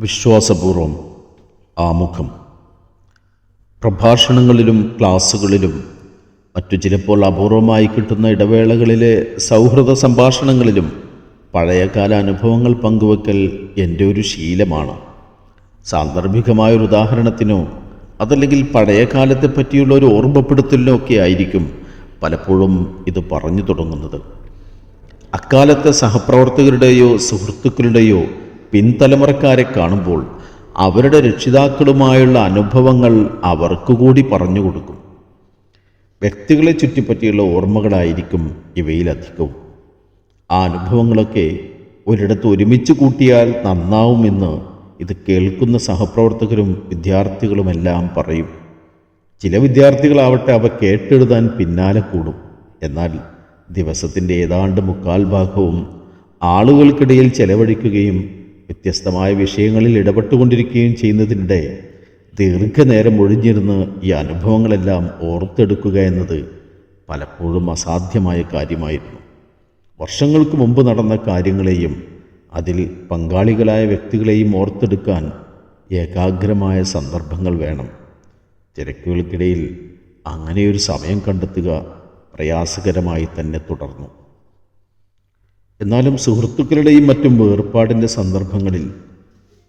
വിശ്വാസപൂർവം ആമുഖം പ്രഭാഷണങ്ങളിലും ക്ലാസ്സുകളിലും മറ്റു ചിലപ്പോൾ അപൂർവമായി കിട്ടുന്ന ഇടവേളകളിലെ സൗഹൃദ സംഭാഷണങ്ങളിലും പഴയകാല അനുഭവങ്ങൾ പങ്കുവെക്കൽ എന്റെ ഒരു ശീലമാണ്. സാന്ദർഭികമായൊരു ഉദാഹരണത്തിനോ അതല്ലെങ്കിൽ പഴയ കാലത്തെ പറ്റിയുള്ള ഒരു ഓർമ്മപ്പെടുത്തലിനോ ഒക്കെ ആയിരിക്കും പലപ്പോഴും ഇത് പറഞ്ഞു തുടങ്ങുന്നത്. അക്കാലത്തെ സഹപ്രവർത്തകരുടെയോ സുഹൃത്തുക്കളുടെയോ പിൻതലമുറക്കാരെ കാണുമ്പോൾ അവരുടെ രക്ഷിതാക്കളുമായുള്ള അനുഭവങ്ങൾ അവർക്ക് കൂടി പറഞ്ഞു കൊടുക്കും. വ്യക്തികളെ ചുറ്റിപ്പറ്റിയുള്ള ഓർമ്മകളായിരിക്കും ഇവയിലധികവും ആ അനുഭവങ്ങളൊക്കെ ഒരിടത്ത് ഒരുമിച്ച് കൂട്ടിയാൽ നന്നാവുമെന്ന് ഇത് കേൾക്കുന്ന സഹപ്രവർത്തകരും വിദ്യാർത്ഥികളുമെല്ലാം പറയും. ചില വിദ്യാർത്ഥികളാവട്ടെ അവ കേട്ടെഴുതാൻ പിന്നാലെ കൂടും. എന്നാൽ ദിവസത്തിന്റെ ഏതാണ്ട് മുക്കാൽ ഭാഗവും ആളുകൾക്കിടയിൽ ചെലവഴിക്കുകയും വ്യത്യസ്തമായ വിഷയങ്ങളിൽ ഇടപെട്ടുകൊണ്ടിരിക്കുകയും ചെയ്യുന്നതിനിടെ ദീർഘനേരം ഒഴിഞ്ഞിരുന്ന് ഈ അനുഭവങ്ങളെല്ലാം ഓർത്തെടുക്കുക എന്നത് പലപ്പോഴും അസാധ്യമായ കാര്യമായിരുന്നു. വർഷങ്ങൾക്ക് മുമ്പ് നടന്ന കാര്യങ്ങളെയും അതിൽ പങ്കാളികളായ വ്യക്തികളെയും ഓർത്തെടുക്കാൻ ഏകാഗ്രമായ സന്ദർഭങ്ങൾ വേണം. തിരക്കുകൾക്കിടയിൽ അങ്ങനെയൊരു സമയം കണ്ടെത്തുക പ്രയാസകരമായി തന്നെ തുടർന്നു. എന്നാലും സുഹൃത്തുക്കളുടെയും മറ്റും വേർപാടിന്റെ സന്ദർഭങ്ങളിൽ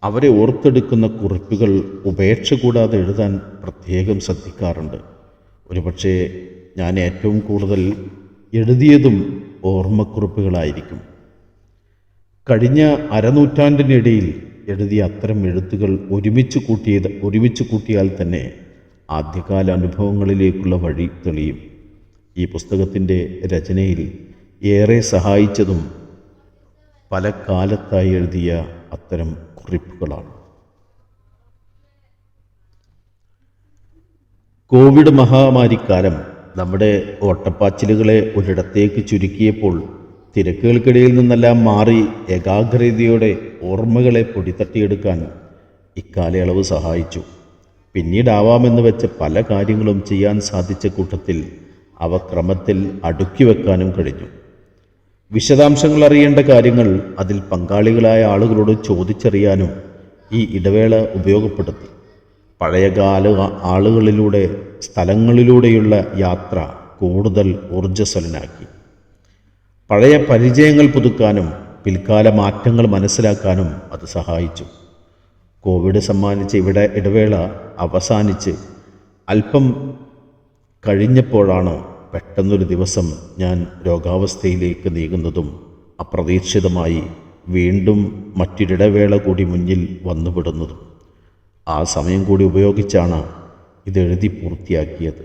അവരെ ഓർത്തെടുക്കുന്ന കുറിപ്പുകൾ ഉപേക്ഷ കൂടാതെ എഴുതാൻ പ്രത്യേകം ശ്രദ്ധിക്കാറുണ്ട്. ഒരുപക്ഷെ ഞാൻ ഏറ്റവും കൂടുതൽ എഴുതിയതും ഓർമ്മക്കുറിപ്പുകളായിരിക്കും. കഴിഞ്ഞ അരനൂറ്റാണ്ടിനിടയിൽ എഴുതിയ അത്തരം എഴുത്തുകൾ ഒരുമിച്ച് കൂട്ടിയത് ഒരുമിച്ച് കൂട്ടിയാൽ തന്നെ ആദ്യകാല അനുഭവങ്ങളിലേക്കുള്ള വഴി തെളിയും. ഈ പുസ്തകത്തിന്റെ രചനയിൽ ഏറെ സഹായിച്ചതും പല കാലത്തായി എഴുതിയ അത്തരം കുറിപ്പുകളാണ്. കോവിഡ് മഹാമാരിക്കാലം നമ്മുടെ ഓട്ടപ്പാച്ചിലുകളെ ഒരിടത്തേക്ക് ചുരുക്കിയപ്പോൾ തിരക്കുകൾക്കിടയിൽ നിന്നെല്ലാം മാറി ഏകാഗ്രതയോടെ ഓർമ്മകളെ പൊടിത്തട്ടിയെടുക്കാൻ ഇക്കാലയളവ് സഹായിച്ചു. പിന്നീടാവാമെന്ന് വെച്ച പല കാര്യങ്ങളും ചെയ്യാൻ സാധിച്ച കൂട്ടത്തിൽ അവ ക്രമത്തിൽ അടുക്കി വെക്കാനും കഴിഞ്ഞു. വിശദാംശങ്ങൾ അറിയേണ്ട കാര്യങ്ങൾ അതിൽ പങ്കാളികളായ ആളുകളോട് ചോദിച്ചറിയാനും ഈ ഇടവേള ഉപയോഗപ്പെടുത്തി. പഴയകാല ആളുകളിലൂടെ സ്ഥലങ്ങളിലൂടെയുള്ള യാത്ര കൂടുതൽ ഊർജസ്വലനാക്കി. പഴയ പരിചയങ്ങൾ പുതുക്കാനും പിൽക്കാല മാറ്റങ്ങൾ മനസ്സിലാക്കാനും അത് സഹായിച്ചു. കോവിഡ് സമ്മാനിച്ച് ഇവിടെ ഇടവേള അവസാനിച്ച് അല്പം കഴിഞ്ഞപ്പോഴാണ് പെട്ടെന്നൊരു ദിവസം ഞാൻ രോഗാവസ്ഥയിലേക്ക് നീങ്ങുന്നതും അപ്രതീക്ഷിതമായി വീണ്ടും മറ്റൊരിടവേള കൂടി മുന്നിൽ വന്നുപെടുന്നതും ആ സമയം കൂടി ഉപയോഗിച്ചാണ് ഇതെഴുതി പൂർത്തിയാക്കിയത്.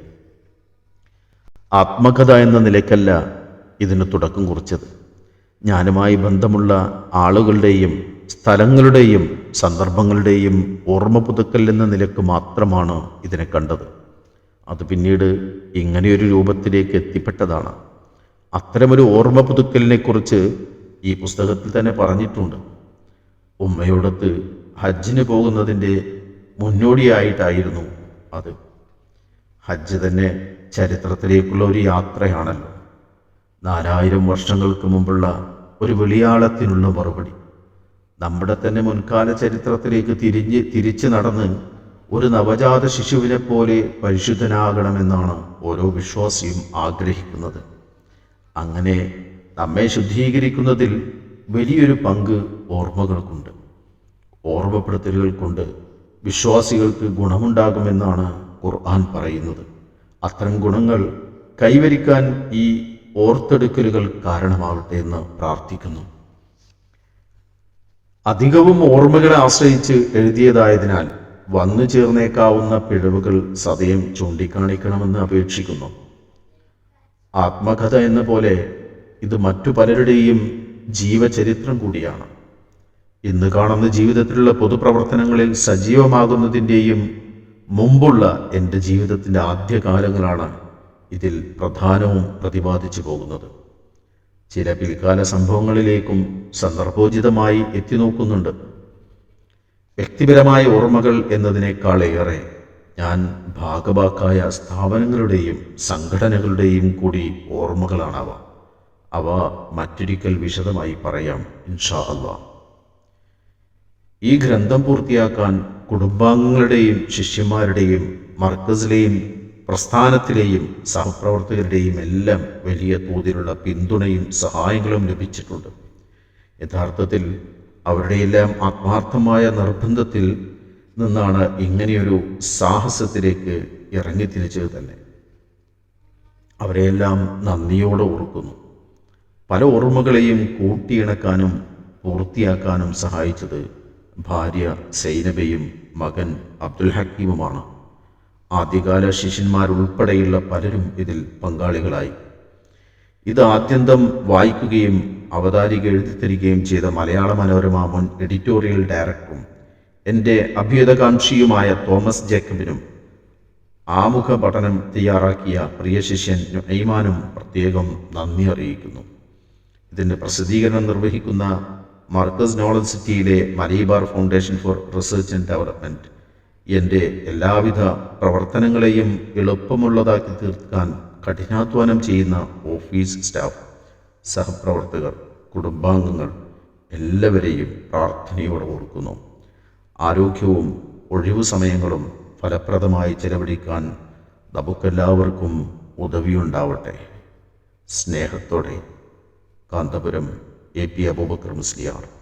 ആത്മകഥ എന്ന നിലയ്ക്കല്ല ഇതിന് തുടക്കം കുറിച്ചത്. ഞാനുമായി ബന്ധമുള്ള ആളുകളുടെയും സ്ഥലങ്ങളുടെയും സന്ദർഭങ്ങളുടെയും ഓർമ്മ പുതുക്കൽ എന്ന നിലയ്ക്ക് മാത്രമാണ് ഇതിനെ കണ്ടത്. അത് പിന്നീട് ഇങ്ങനെയൊരു രൂപത്തിലേക്ക് എത്തിപ്പെട്ടതാണ്. അത്തരമൊരു ഓർമ്മ പുതുക്കലിനെക്കുറിച്ച് ഈ പുസ്തകത്തിൽ തന്നെ പറഞ്ഞിട്ടുണ്ട്. ഉമ്മയോടത്ത് ഹജ്ജിന് പോകുന്നതിന്റെ മുന്നോടിയായിട്ടായിരുന്നു അത്. ഹജ്ജ് തന്നെ ചരിത്രത്തിലേക്കുള്ള ഒരു യാത്രയാണല്ലോ. നാലായിരം വർഷങ്ങൾക്ക് മുമ്പുള്ള ഒരു വെളിയാളത്തിനുള്ള മറുപടി. നമ്മുടെ തന്നെ മുൻകാല ചരിത്രത്തിലേക്ക് തിരിഞ്ഞ് തിരിച്ച് നടന്ന് ഒരു നവജാത ശിശുവിനെ പോലെ പരിശുദ്ധനാകണമെന്നാണ് ഓരോ വിശ്വാസിയും ആഗ്രഹിക്കുന്നത്. അങ്ങനെ നമ്മെ ശുദ്ധീകരിക്കുന്നതിൽ വലിയൊരു പങ്ക് ഓർമ്മകൾക്കുണ്ട്. ഓർമ്മപ്പെടുത്തലുകൾ കൊണ്ട് വിശ്വാസികൾക്ക് ഗുണമുണ്ടാകുമെന്നാണ് ഖുർആൻ പറയുന്നത്. അത്തരം ഗുണങ്ങൾ കൈവരിക്കാൻ ഈ ഓർത്തെടുക്കലുകൾ കാരണമാവട്ടെ എന്ന് പ്രാർത്ഥിക്കുന്നു. അധികവും ഓർമ്മകളെ ആശ്രയിച്ച് എഴുതിയതായതിനാൽ വന്നു ചേർന്നേക്കാവുന്ന പിഴവുകൾ സതയം ചൂണ്ടിക്കാണിക്കണമെന്ന് അപേക്ഷിക്കുന്നു. ആത്മകഥ എന്ന പോലെ ഇത് മറ്റു പലരുടെയും ജീവചരിത്രം കൂടിയാണ്. ഇന്ന് കാണുന്ന ജീവിതത്തിലുള്ള പൊതുപ്രവർത്തനങ്ങളിൽ സജീവമാകുന്നതിന്റെയും മുമ്പുള്ള എന്റെ ജീവിതത്തിന്റെ ആദ്യകാലങ്ങളാണ് ഇതിൽ പ്രധാനവും പ്രതിപാദിച്ചു പോകുന്നത്. ചില പിൽക്കാല സംഭവങ്ങളിലേക്കും സന്ദർഭോചിതമായി എത്തി നോക്കുന്നുണ്ട് വ്യക്തിപരമായ ഓർമ്മകൾ എന്നതിനേക്കാളേറെ ഞാൻ ഭാഗവാക്കായ സ്ഥാപനങ്ങളുടെയും സംഘടനകളുടെയും കൂടി ഓർമ്മകളാണവ. അവ മറ്റൊരിക്കൽ വിശദമായി പറയാം ഇൻഷാ അല്ല ഈ ഗ്രന്ഥം പൂർത്തിയാക്കാൻ കുടുംബാംഗങ്ങളുടെയും ശിഷ്യന്മാരുടെയും മർക്കസിലെയും പ്രസ്ഥാനത്തിലെയും സഹപ്രവർത്തകരുടെയും എല്ലാം വലിയ തോതിലുള്ള പിന്തുണയും സഹായങ്ങളും ലഭിച്ചിട്ടുണ്ട്. യഥാർത്ഥത്തിൽ അവരുടെയെല്ലാം ആത്മാർത്ഥമായ നിർബന്ധത്തിൽ നിന്നാണ് ഇങ്ങനെയൊരു സാഹസത്തിലേക്ക് ഇറങ്ങിത്തിരിച്ചത് തന്നെ. അവരെയെല്ലാം നന്ദിയോടെ ഓർക്കുന്നു. പല ഓർമ്മകളെയും കൂട്ടിയിണക്കാനും പൂർത്തിയാക്കാനും സഹായിച്ചത് ഭാര്യ സൈനബയും മകൻ അബ്ദുൽ ഹക്കീമുമാണ്. ആദ്യകാല ശിഷ്യന്മാരുൾപ്പെടെയുള്ള പലരും ഇതിൽ പങ്കാളികളായി. ഇത് ആദ്യന്തം വായിക്കുകയും അവതാരിക എഴുതിത്തരികയും ചെയ്ത മലയാള മനോരമ മുൻ എഡിറ്റോറിയൽ ഡയറക്ടറും എന്റെ അഭ്യുതകാംക്ഷിയുമായ തോമസ് ജേക്കബിനും ആമുഖ പഠനം തയ്യാറാക്കിയ പ്രിയ ശിഷ്യൻ നൈമാനും പ്രത്യേകം നന്ദി അറിയിക്കുന്നു. ഇതിന്റെ പ്രസിദ്ധീകരണം നിർവഹിക്കുന്ന മർക്കസ് നോളജ് സിറ്റിയിലെ Malibar foundation for research and development എന്റെ എല്ലാവിധ പ്രവർത്തനങ്ങളെയും എളുപ്പമുള്ളതാക്കി തീർക്കാൻ കഠിനാധ്വാനം ചെയ്യുന്ന ഓഫീസ് സ്റ്റാഫ്. സഹപ്രവർത്തകർ കുടുംബാംഗങ്ങൾ എല്ലാവരെയും പ്രാർത്ഥനയോടെ ഓർക്കുന്നു. ആരോഗ്യവും ഒഴിവു സമയങ്ങളും ഫലപ്രദമായി ചെലവഴിക്കാൻ നമുക്കെല്ലാവർക്കും ഉദവിയുണ്ടാവട്ടെ. സ്നേഹത്തോടെ കാന്തപുരം എ പി അബൂബക്കർ മുസ്ലിയാർ.